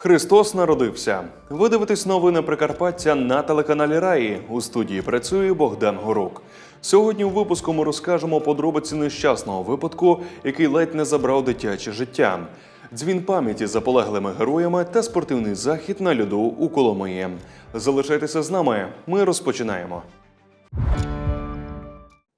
Христос народився. Ви дивитесь новини Прикарпаття на телеканалі Раї. У студії працює Богдан Горук. Сьогодні у випуску ми розкажемо подробиці нещасного випадку, який ледь не забрав дитяче життя. Дзвін пам'яті за полеглими героями та спортивний захід на льоду у Коломиї. Залишайтеся з нами. Ми розпочинаємо.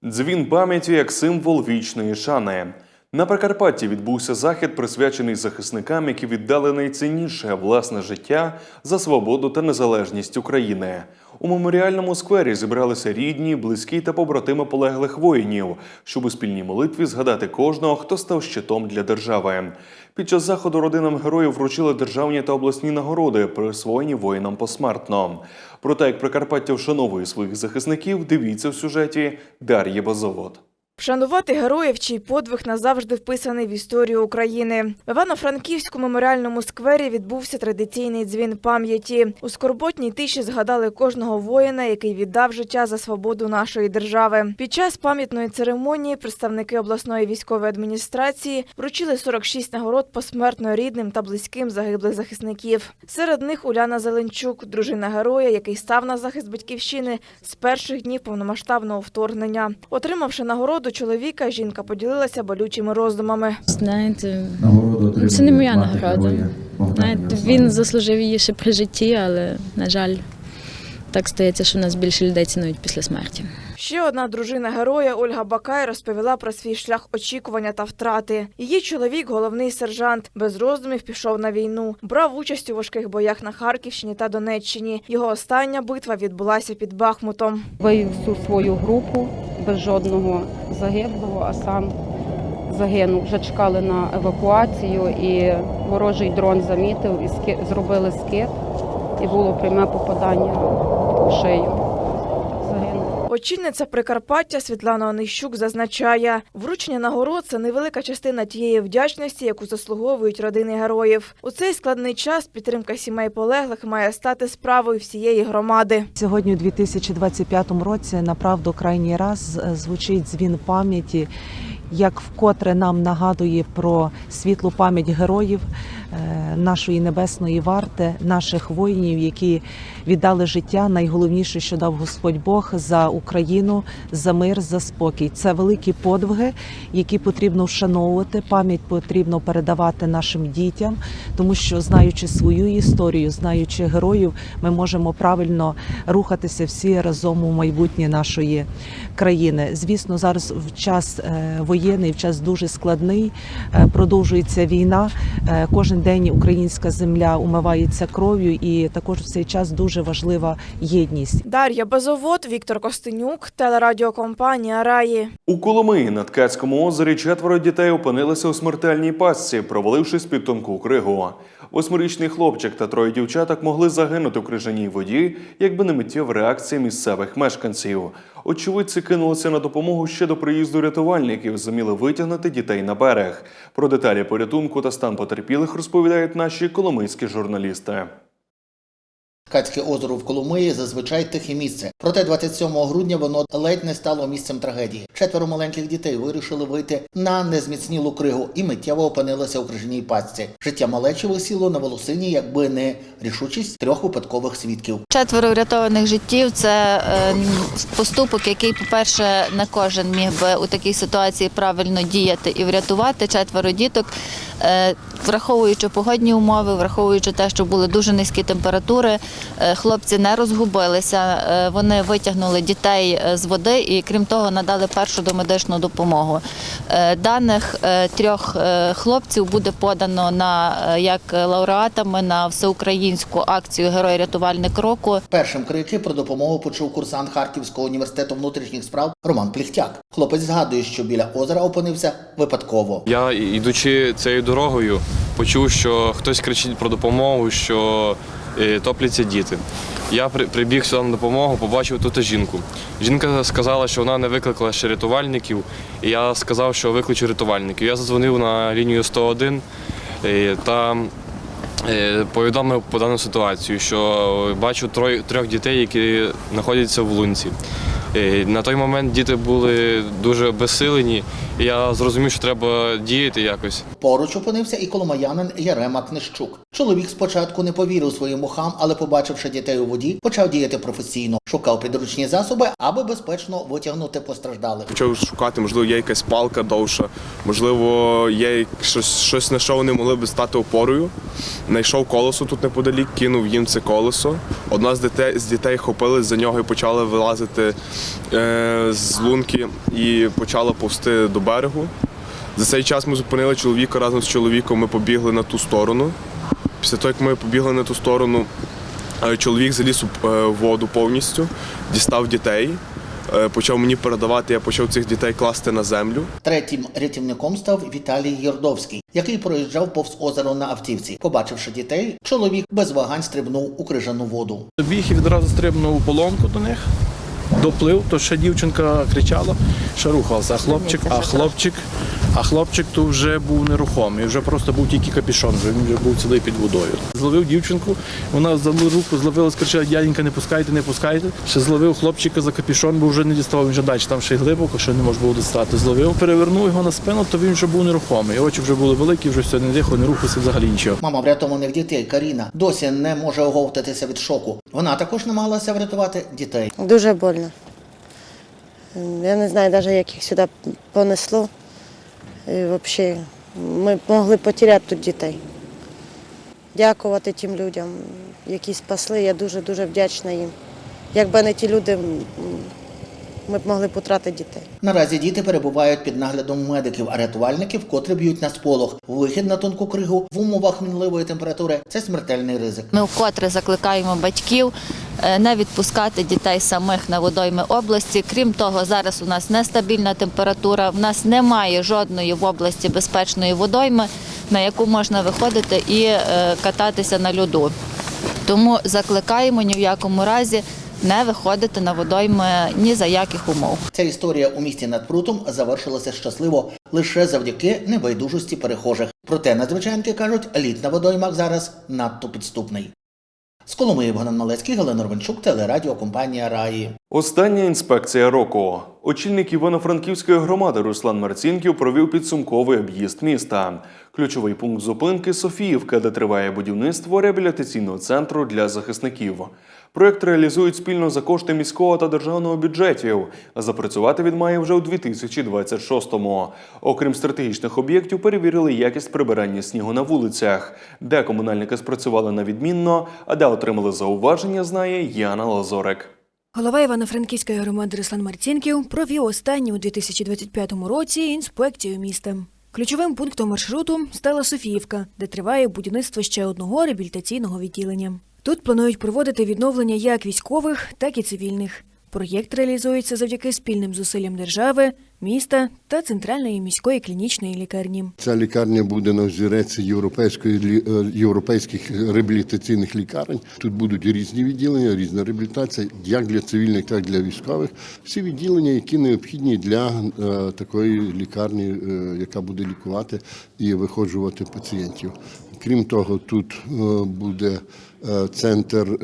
Дзвін пам'яті як символ вічної шани. На Прикарпатті відбувся захід, присвячений захисникам, які віддали найцінніше власне життя за свободу та незалежність України. У меморіальному сквері зібралися рідні, близькі та побратими полеглих воїнів, щоб у спільній молитві згадати кожного, хто став щитом для держави. Під час заходу родинам героїв вручили державні та обласні нагороди, присвоєні воїнам посмертно. Про те, як Прикарпаття вшановує своїх захисників, дивіться в сюжеті Дар'ї Базовод. Вшанувати героїв, чий подвиг назавжди вписаний в історію України. В Івано-Франківському меморіальному сквері відбувся традиційний дзвін пам'яті. У скорботній тиші згадали кожного воїна, який віддав життя за свободу нашої держави. Під час пам'ятної церемонії представники обласної військової адміністрації вручили 46 нагород посмертно рідним та близьким загиблих захисників. Серед них Уляна Зеленчук, дружина героя, який став на захист батьківщини з перших днів повномасштабного вторгнення. Отримавши нагороду чоловіка, жінка поділилася болючими роздумами. Знаєте, Нагороду це не моя нагорода. Знаєте, він заслужив її ще при житті, але на жаль, так стається, що нас більше людей цінують після смерті. Ще одна дружина героя Ольга Бакай розповіла про свій шлях очікування та втрати. Її чоловік, головний сержант, без роздумів пішов на війну. Брав участь у важких боях на Харківщині та Донеччині. Його остання битва відбулася під Бахмутом. вивів всю свою групу без жодного загиблого, а сам загинув. Вже чекали на евакуацію, і ворожий дрон замітив і зробили скид, і було пряме попадання в шию. Очільниця Прикарпаття Світлана Онищук зазначає, вручення нагород це невелика частина тієї вдячності, яку заслуговують родини героїв. У цей складний час підтримка сімей полеглих має стати справою всієї громади. Сьогодні, у 2025 році, направду крайній раз е, звучить дзвін пам'яті, як вкотре нам нагадує про світлу пам'ять героїв нашої небесної варти, наших воїнів, які віддали життя. Найголовніше, що дав Господь Бог за Україну, за мир, за спокій. Це великі подвиги, які потрібно вшановувати. Пам'ять потрібно передавати нашим дітям, тому що знаючи свою історію, знаючи героїв, ми можемо правильно рухатися всі разом у майбутнє нашої країни. Звісно, зараз в час е, воєнний, в час дуже складний, е, продовжується війна. Е, Кожен день українська земля умивається кров'ю, і також в цей час дуже важлива єдність. Дар'я Базовод, Віктор Костенюк, телерадіокомпанія Раї. У Коломиї на Ткацькому озері четверо дітей опинилися у смертельній пастці, провалившись під тонку кригу. Восьмирічний хлопчик та троє дівчаток могли загинути в крижаній воді, якби не миттєва реакція місцевих мешканців. Очевидці кинулися на допомогу ще до приїзду рятувальників, зуміли витягнути дітей на берег. Про деталі порятунку та стан потерпілих розповідають наші коломийські журналісти. Ткацьке озеро в Коломиї зазвичай тихе місце. Проте 27 грудня воно ледь не стало місцем трагедії. Четверо маленьких дітей вирішили вийти на незміцнілу кригу і миттєво опинилися у крижній пастці. Життя малечі висіло на волосині, якби не рішучість трьох випадкових свідків. Четверо врятованих життів це е, поступок, який, по-перше, не кожен міг би у такій ситуації правильно діяти і врятувати. Четверо діток, е, враховуючи погодні умови, враховуючи те, що були дуже низькі температури, е, хлопці не розгубилися. Е, Вони витягнули дітей е, з води і, крім того, надали першу домедичну допомогу. Даних трьох хлопців буде подано на як лауреатами на всеукраїнську акцію Герой рятувальник року. Першим крики про допомогу почув курсант Харківського університету внутрішніх справ Роман Пліхтяк. Хлопець згадує, що біля озера опинився випадково. Я, ідучи цією дорогою, почув, що хтось кричить про допомогу, що е, топляться діти. Я прибіг сюди на допомогу, побачив тут жінку. Жінка сказала, що вона не викликала ще рятувальників, і я сказав, що викличу рятувальників. Я задзвонив на лінію 101 е, та е, повідомив по дану ситуацію, що бачу трьох дітей, які знаходяться в лунці. Е, На той момент діти були дуже обесилені, я зрозумів, що треба діяти якось. Поруч опинився і коломаянин Ярема Книщук. Чоловік спочатку не повірив своїм ухам, але побачивши дітей у воді, почав діяти професійно, шукав підручні засоби, аби безпечно витягнути постраждалих. Почав шукати, можливо, є якась палка довша, можливо, є щось, щось на що вони могли б стати опорою. Знайшов колесо тут неподалік, кинув їм це колесо. Одна з дітей, з дітей хопились за нього і почали вилазити е, з лунки і почала повсти до берегу. За цей час ми зупинили чоловіка разом з чоловіком. Ми побігли на ту сторону. Після того, як ми побігли на ту сторону, е, чоловік заліз у е, воду повністю, дістав дітей, е, почав мені передавати, я почав цих дітей класти на землю. Третім рятівником став Віталій Єрдовський, який проїжджав повз озеро на автівці. Побачивши дітей, чоловік без вагань стрибнув у крижану воду. Біг і відразу стрибнув у полонку до них, доплив, то ще дівчинка кричала, що рухався, а хлопчик, а хлопчик, а хлопчик то вже був нерухомий, вже просто був тільки капішон, вже він вже був цілий під водою. Зловив дівчинку, вона за руку зловила, скричала, дяденька, не пускайте, не пускайте. Ще зловив хлопчика за капішон, бо вже не діставав, він вже далі, там ще й глибоко, що не можна було достати. Зловив, перевернув його на спину, то він вже був нерухомий. Очі вже були великі, вже все не дихав, не рухався взагалі нічого. Мама врятованих дітей Каріна досі не може оговтатися від шоку. Вона також намагалася врятувати дітей. Дуже больно. Я не знаю навіть, як їх сюди понесло. І взагалі, ми могли потеряти тут дітей. Дякувати тим людям, які спасли. Я дуже-дуже вдячна їм. Якби не ті люди, ми б могли потратити дітей. Наразі діти перебувають під наглядом медиків, а рятувальників, котрі б'ють на сполох. Вихід на тонку кригу в умовах мінливої температури це смертельний ризик. Ми вкотре закликаємо батьків е, не відпускати дітей самих на водойми області. Крім того, зараз у нас нестабільна температура. В нас немає жодної в області безпечної водойми, на яку можна виходити і е, кататися на льоду. Тому закликаємо ні в якому разі не виходити на водойми ні за яких умов. Ця історія у місті над прутом завершилася щасливо лише завдяки небайдужості перехожих. Проте надзвичайники кажуть, лід на водоймах зараз надто підступний. З Коломиї Богдан Малецький, Галина Ровенчук, телерадіокомпанія Раї. Остання інспекція року. Очільник Івано-Франківської громади Руслан Марцінків провів підсумковий об'їзд міста. Ключовий пункт зупинки Софіївка, де триває будівництво реабілітаційного центру для захисників. Проект реалізують спільно за кошти міського та державного бюджетів. Запрацювати він має вже у 2026-му. Окрім стратегічних об'єктів, перевірили якість прибирання снігу на вулицях, де комунальники спрацювали на відмінно, а де отримали зауваження, знає Яна Лазорик. Голова Івано-Франківської громади Руслан Марцінків провів останню у 2025 році інспекцію міста. Ключовим пунктом маршруту стала Софіївка, де триває будівництво ще одного реабілітаційного відділення. Тут планують проводити відновлення як військових, так і цивільних. Проєкт реалізується завдяки спільним зусиллям держави, міста та центральної міської клінічної лікарні. Ця лікарня буде на взірець європейської е, європейських реабілітаційних лікарень. Тут будуть різні відділення, різна реабілітація, як для цивільних, так і для військових. Всі відділення, які необхідні для е, такої лікарні, е, яка буде лікувати і виходжувати пацієнтів. Крім того, тут буде центр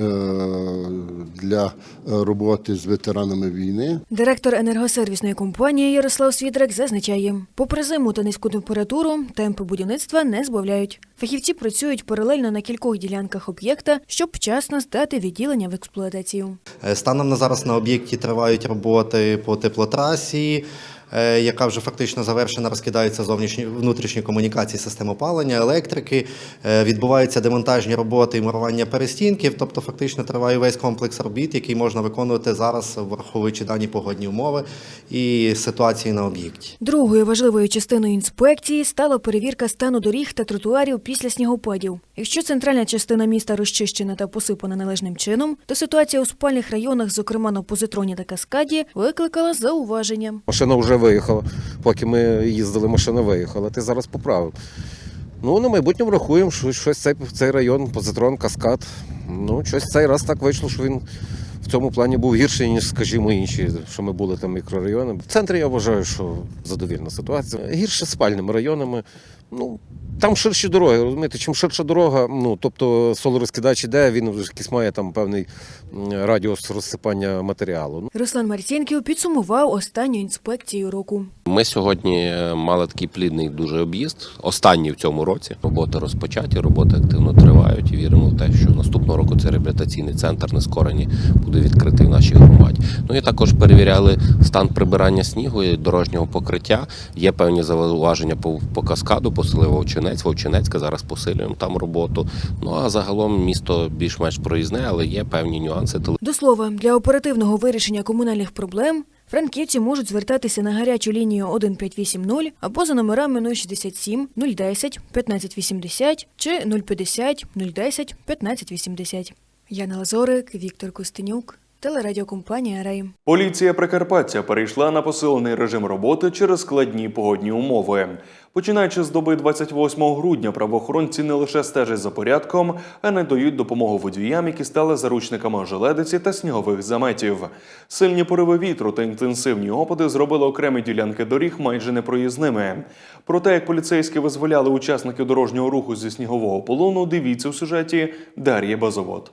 для роботи з ветеранами війни. Директор енергосервісної компанії Ярослав Свідрак зазначає, попри зиму та низьку температуру, темпи будівництва не збавляють. Фахівці працюють паралельно на кількох ділянках об'єкта, щоб вчасно здати відділення в експлуатацію. Е, Станом на зараз на об'єкті тривають роботи по теплотрасі, яка вже фактично завершена, розкидаються зовнішні внутрішні комунікації, систем опалення, електрики. Е, Відбуваються демонтажні роботи і мурування перестінків. Тобто, фактично триває весь комплекс робіт, який можна виконувати зараз, враховуючи дані погодні умови і ситуації на об'єкті. Другою важливою частиною інспекції стала перевірка стану доріг та тротуарів після снігопадів. Якщо центральна частина міста розчищена та посипана належним чином, то ситуація у спальних районах, зокрема на позитроні та каскаді, викликала зауваження. Машина вже виїхала. Поки ми їздили, машина виїхала. Ти зараз поправив. Ну, на майбутньому рахуємо, що щось цей, цей район, позитрон, каскад. Ну, щось цей раз так вийшло, що він в цьому плані був гірший, ніж, скажімо, інші, що ми були там мікрорайони. В центрі я вважаю, що задовільна ситуація. Гірше спальними районами. Ну, Там ширші дороги, розумієте, чим ширша дорога, ну тобто солорозкидач іде, він вже якийсь має там певний радіус розсипання матеріалу. Ну, Руслан Марцінків підсумував останню інспекцію року. Ми сьогодні е, мали такий плідний дуже об'їзд, останній в цьому році. Роботи розпочаті, роботи активно тривають. І віримо в те, що наступного року цей реабілітаційний центр нескорені буде відкритий в нашій громаді. Ну і також перевіряли стан прибирання снігу і дорожнього покриття. Є певні зауваження по, по каскаду, посилив Вовчинець. Вовчинецька зараз посилюємо там роботу. Ну а загалом місто більш-менш проїзне, але є певні нюанси. До слова, для оперативного вирішення комунальних проблем франківці можуть звертатися на гарячу лінію 1580 або за номерами 067 010 1580 чи 050 010 1580. Яна Лазорик, Віктор Костенюк, телерадіокомпанія Рей. Поліція Прикарпаття перейшла на посилений режим роботи через складні погодні умови. Починаючи з доби 28 грудня, правоохоронці не лише стежать за порядком, а й надають допомогу водіям, які стали заручниками ожеледиці та снігових заметів. Сильні пориви вітру та інтенсивні опади зробили окремі ділянки доріг майже непроїзними. Про те, як поліцейські визволяли учасників дорожнього руху зі снігового полону, дивіться у сюжеті Дар'ї Базовод.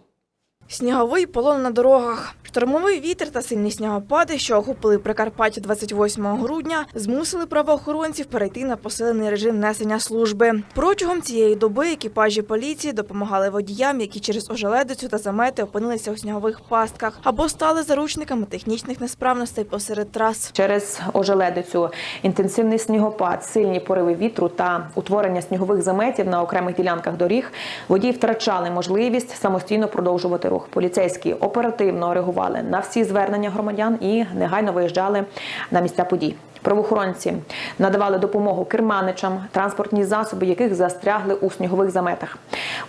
Сніговий полон на дорогах. Штормовий вітер та сильні снігопади, що охопили Прикарпаття 28 грудня, змусили правоохоронців перейти на посилений режим несення служби. Протягом цієї доби екіпажі поліції допомагали водіям, які через ожеледицю та замети опинилися у снігових пастках або стали заручниками технічних несправностей посеред трас. Через ожеледицю, інтенсивний снігопад, сильні пориви вітру та утворення снігових заметів на окремих ділянках доріг водії втрачали можливість самостійно продовжувати рух. Поліцейські оперативно реагували на всі звернення громадян і негайно виїжджали на місця подій. Правоохоронці надавали допомогу керманичам, транспортні засоби, яких застрягли у снігових заметах,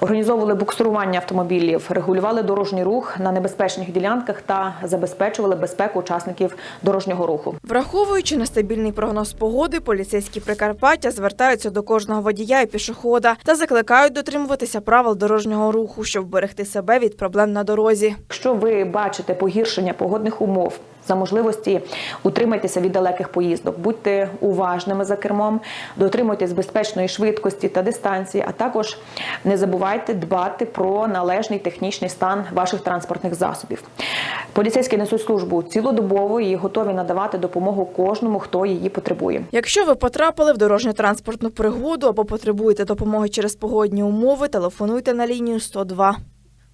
організовували буксирування автомобілів, регулювали дорожній рух на небезпечних ділянках та забезпечували безпеку учасників дорожнього руху. Враховуючи нестабільний прогноз погоди, поліцейські Прикарпаття звертаються до кожного водія і пішохода та закликають дотримуватися правил дорожнього руху, щоб берегти себе від проблем на дорозі. Якщо ви бачите погіршення погодних умов, за можливості утримайтеся від далеких поїздок, будьте уважними за кермом, дотримуйтесь безпечної швидкості та дистанції, а також не забувайте дбати про належний технічний стан ваших транспортних засобів. Поліцейські несуть службу цілодобово і готові надавати допомогу кожному, хто її потребує. Якщо ви потрапили в дорожньо-транспортну пригоду або потребуєте допомоги через погодні умови, телефонуйте на лінію 102.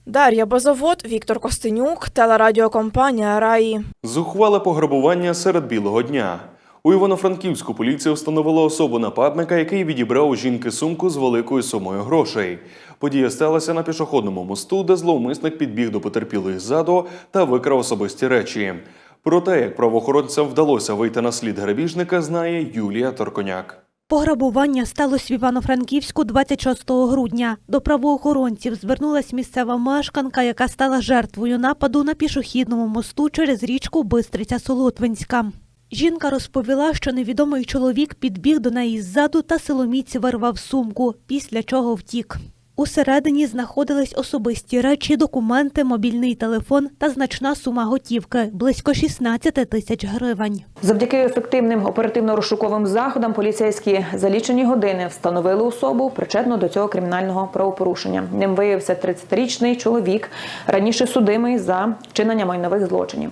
Дар'я Базовод, Віктор Костенюк, телерадіокомпанія Раї. Зухвале пограбування серед білого дня. У Івано-Франківську поліція встановила особу нападника, який відібрав у жінки сумку з великою сумою грошей. Подія сталася на пішохідному мосту, де зловмисник підбіг до потерпілої ззаду та викрав особисті речі. Про те, як правоохоронцям вдалося вийти на слід грабіжника, знає Юлія Торконяк. Пограбування сталося в Івано-Франківську 26 грудня. До правоохоронців звернулась місцева мешканка, яка стала жертвою нападу на пішохідному мосту через річку Бистриця Солотвинська. Жінка розповіла, що невідомий чоловік підбіг до неї ззаду та силоміць вирвав сумку, після чого втік. Усередині знаходились особисті речі, документи, мобільний телефон та значна сума готівки близько 16 тисяч гривень. Завдяки ефективним оперативно-розшуковим заходам поліцейські за лічені години встановили особу причетну до цього кримінального правопорушення. Ним виявився 30-річний чоловік, раніше судимий за вчинення майнових злочинів.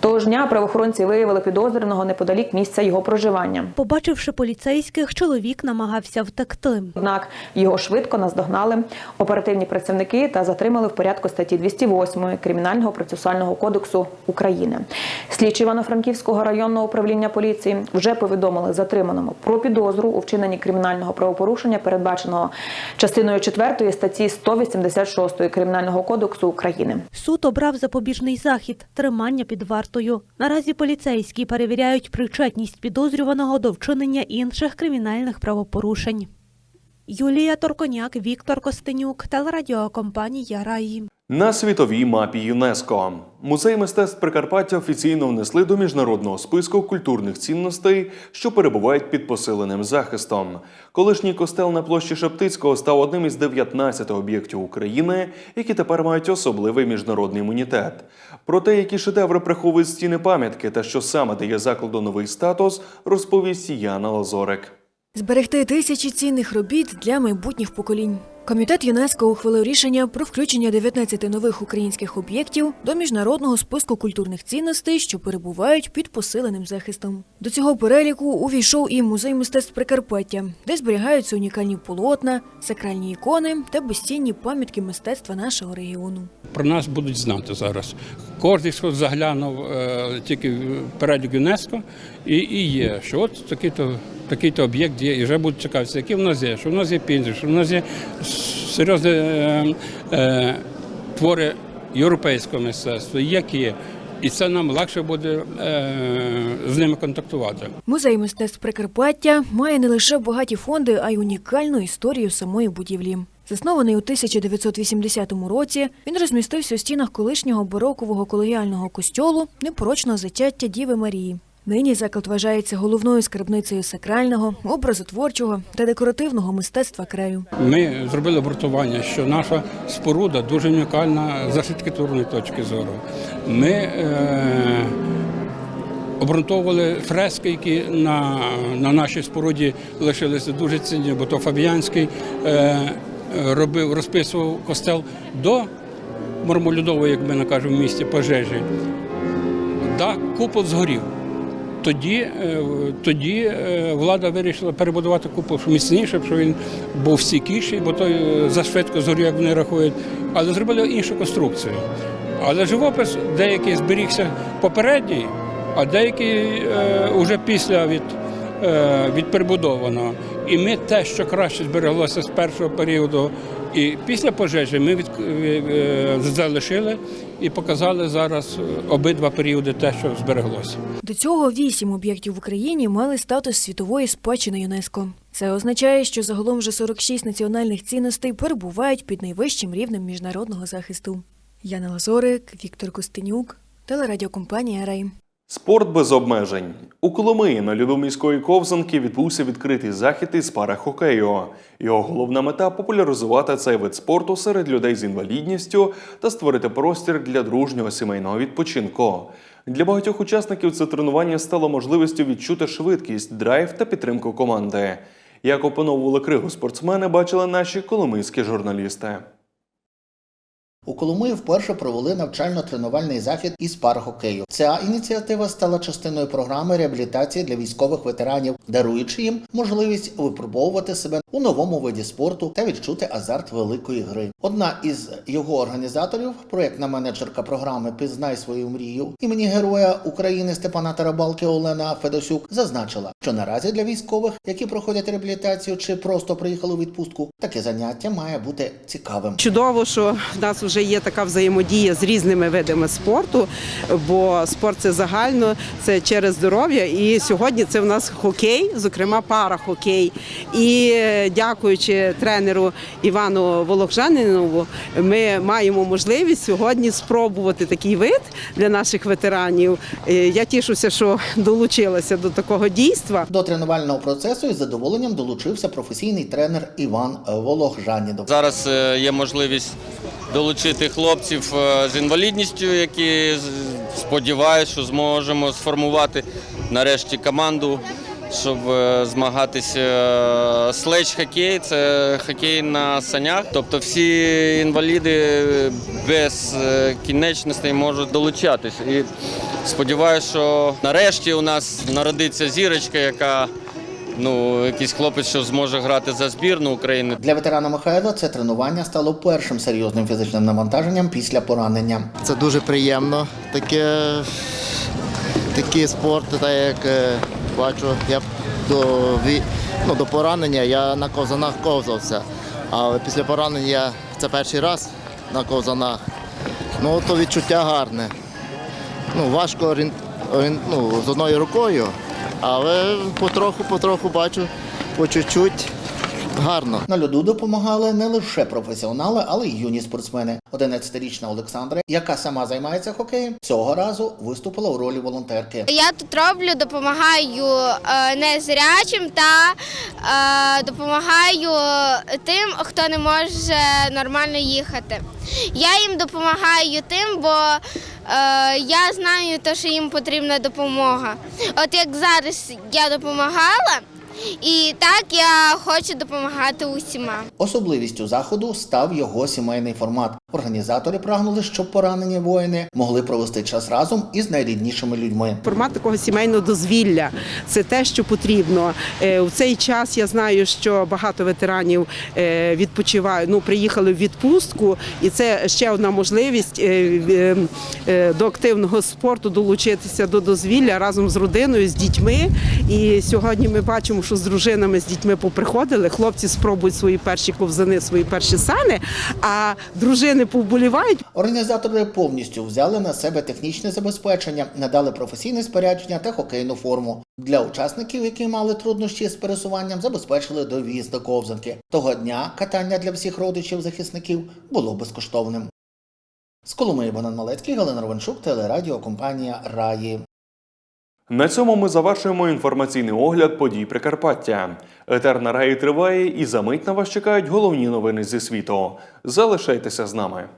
Того ж дня правоохоронці виявили підозрюваного неподалік місця його проживання. Побачивши поліцейських, чоловік намагався втекти. Однак його швидко наздогнали оперативні працівники та затримали в порядку статті 208 Кримінального процесуального кодексу України. Слідчі Івано-Франківського районного управління поліції вже повідомили затриманому про підозру у вчиненні кримінального правопорушення, передбаченого частиною 4 статті 186 Кримінального кодексу України. Суд обрав запобіжний захід тримання під вартою. Наразі поліцейські перевіряють причетність підозрюваного до вчинення інших кримінальних правопорушень. Юлія Торконяк, Віктор Костенюк, телерадіокомпанія Раї. На світовій мапі ЮНЕСКО музей мистецтв Прикарпаття офіційно внесли до міжнародного списку культурних цінностей, що перебувають під посиленим захистом. Колишній костел на площі Шептицького став одним із 19 об'єктів України, які тепер мають особливий міжнародний імунітет. Про те, які шедеври приховують стіни пам'ятки та що саме дає закладу новий статус, розповість Яна Лазорик. Зберегти тисячі цінних робіт для майбутніх поколінь. Комітет ЮНЕСКО ухвалив рішення про включення 19 нових українських об'єктів до міжнародного списку культурних цінностей, що перебувають під посиленим захистом. До цього переліку увійшов і музей мистецтв Прикарпаття, де зберігаються унікальні полотна, сакральні ікони та безцінні пам'ятки мистецтва нашого регіону. Про нас будуть знати зараз. Кожен, хто заглянув е, тільки в перелік ЮНЕСКо, і, і є, що от такий-то такий-то об'єкт є, і вже будуть цікавитися, які в нас є, що в нас є пінзі, що в нас є серйозні е, е, твори європейського мистецтва, які. І це нам легше буде е, з ними контактувати. Музей мистецтв Прикарпаття має не лише багаті фонди, а й унікальну історію самої будівлі. Заснований у 1980 році, він розмістився у стінах колишнього барокового колегіального костьолу непорочного зачаття Діви Марії. Нині заклад вважається головною скарбницею сакрального, образотворчого та декоративного мистецтва краю. Ми зробили обґрунтування, що наша споруда дуже унікальна з архітектурної точки зору. Ми е, обґрунтовували фрески, які на, на нашій споруді лишилися дуже цінні, бо то Фабіянський е, робив, розписував костел до Мармолюдової, як ми накажемо, в місті пожежі. Да, купол згорів. Тоді, е, тоді е, влада вирішила перебудувати купол міцніше, щоб він був стійкіший, бо той е, зашвидко згорів, як вони рахують. Але зробили іншу конструкцію. Але живопис деякий зберігся попередній, а деякий вже після від, від перебудованого. І ми те, що краще збереглося з першого періоду і після пожежі, ми від, залишили і показали зараз обидва періоди те, що збереглося. До цього вісім об'єктів в Україні мали статус світової спадщини ЮНЕСКо. Це означає, що загалом вже 46 національних цінностей перебувають під найвищим рівнем міжнародного захисту. Яна Лазорик, Віктор Костенюк, телерадіокомпанія Рей. Спорт без обмежень. У Коломиї на льоду міської ковзанки відбувся відкритий захід із парахокею. Його головна мета популяризувати цей вид спорту серед людей з інвалідністю та створити простір для дружнього сімейного відпочинку. Для багатьох учасників це тренування стало можливістю відчути швидкість, драйв та підтримку команди. Як опановували кригу спортсмени, бачили наші коломийські журналісти. У Коломиї вперше провели навчально-тренувальний захід із пархокею. Ця ініціатива стала частиною програми реабілітації для військових ветеранів, даруючи їм можливість випробовувати себе у новому виді спорту та відчути азарт великої гри. Одна із його організаторів, проєктна менеджерка програми Пізнай свою мрію імені Героя України Степана Тарабалки Олена Федосюк, зазначила, що наразі для військових, які проходять реабілітацію чи просто приїхали у відпустку, таке заняття має бути цікавим. Чудово, що в нас вже є така взаємодія з різними видами спорту, бо спорт це загально, це через здоров'я. І сьогодні це в нас хокей, зокрема парахокей. І е, дякуючи тренеру Івану Волохжанинову, ми маємо можливість сьогодні спробувати такий вид для наших ветеранів. Е, Я тішуся, що долучилася до такого дійства. До тренувального процесу із задоволенням долучився професійний тренер Іван Вологжанідов. Зараз е, є можливість долучити хлопців е, з інвалідністю, які сподіваюся, що зможемо сформувати нарешті команду, щоб е, змагатися. Следж хокей це хокей на санях. Тобто всі інваліди без е, кінечностей можуть долучатись. І сподіваюся, що нарешті у нас народиться зірочка, яка ну, якийсь хлопець, що зможе грати за збірну України. Для ветерана Михайла це тренування стало першим серйозним фізичним навантаженням після поранення. Це дуже приємно. Таке, такий спорт, так як е, бачу, я до, ну, до поранення я на ковзанах ковзався. А після поранення це перший раз на ковзанах. Ну, то відчуття гарне. Ну, важко орієн- орієн- ну, з одною рукою, але потроху-потроху бачу, по чуть-чуть гарно. На льоду допомагали не лише професіонали, але й юні спортсмени. 11-річна Олександра, яка сама займається хокеєм, цього разу виступила у ролі волонтерки. Я тут роблю, допомагаю е, незрячим та е, допомагаю тим, хто не може нормально їхати. Я їм допомагаю тим, бо е, я знаю, те, що їм потрібна допомога. От як зараз я допомагала, І так я хочу допомагати усіма. Особливістю заходу став його сімейний формат. Організатори прагнули, щоб поранені воїни могли провести час разом із найріднішими людьми. Формат такого сімейного дозвілля це те, що потрібно. Е, У цей час я знаю, що багато ветеранів е, відпочивають, ну приїхали в відпустку, і це ще одна можливість е, до активного спорту долучитися до дозвілля разом з родиною, з дітьми. І сьогодні ми бачимо, що з дружинами з дітьми поприходили. Хлопці спробують свої перші ковзани, свої перші сани, а дружини повболівають. Організатори повністю взяли на себе технічне забезпечення, надали професійне спорядження та хокейну форму. Для учасників, які мали труднощі з пересуванням, забезпечили довіз до ковзанки. Того дня катання для всіх родичів захисників було безкоштовним. З Коломиї Богдан Малецький, Галина Рованчук, телерадіокомпанія Раї. На цьому ми завершуємо інформаційний огляд подій Прикарпаття. Етер раї триває і за мить на вас чекають головні новини зі світу. Залишайтеся з нами.